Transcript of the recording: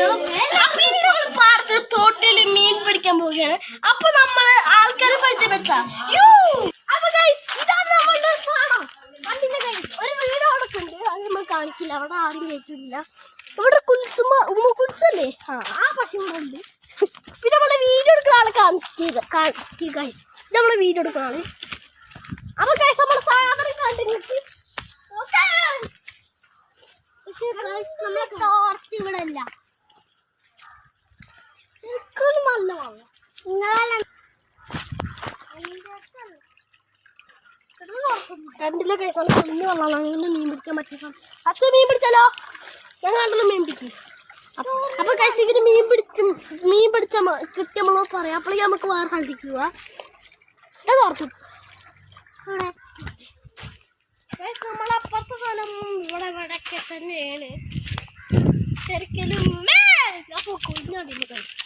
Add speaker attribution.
Speaker 1: സ്വാഗതം അപ്പൊ ഇന്ന് നമ്മൾ പാടത്ത് തോട്ടിൽ മീൻ പിടിക്കാൻ പോവുകയാണ്. അപ്പൊ നമ്മൾ ആൾക്കാരെ പരിചയപ്പെടുത്താം. യ്യോ! അപ്പൊ guys, ഇതാണ് നമ്മളുടെ പാടം. കണ്ടില്ലേ guys? ഒരു വീട് ഉണ്ട് അത് നമ്മൾ കാണിക്കില്ല. അവിടെ ആരും കേട്ടില്ല ഇവിടെ കുൽസുമ ഉമ്മ കുൽസല്ലേ? ആ ആ പശു പിന്നെ നമ്മളെ വീഡിയോ എടുക്കുന്ന ആളെ കാണിക്കുക ഗൈസ് ഇത് നമ്മളെ വീഡിയോ എടുക്കുന്ന ആൾ അപ്പൊ ഗൈസ് നമ്മളെ സാധനം കണ്ടിട്ട് ഓക്കേ പക്ഷേ ഗൈസ് നമ്മളെ ടോർച്ച് ഇവിടെ ഇല്ല കണ്ടില്ല കൈസ് ആണ് കുളിഞ്ഞ് വെള്ളമാണ് അങ്ങനെ മീൻ പിടിക്കാൻ പറ്റില്ല. അച്ഛൻ മീൻ പിടിച്ചാലോ? ഞാൻ കണ്ടല്ലോ മീൻ പിടിക്കും അപ്പൊ കൈസ് ഇവർ മീൻ പിടിച്ചും മീൻ പിടിച്ച കിട്ടുമ്പോഴോ പറയാം. അപ്പോഴേക്കും നമുക്ക് വേറെ പോവാ. ഞാൻ തുറക്കും. ഗൈസ് നമ്മളപ്പുറത്തെ സ്ഥലം ഇവിടെ ഇവിടെയൊക്കെ തന്നെയാണ്. ശരിക്കും അപ്പൊ കുഞ്ഞോണ്ടില്ല ഗൈസ്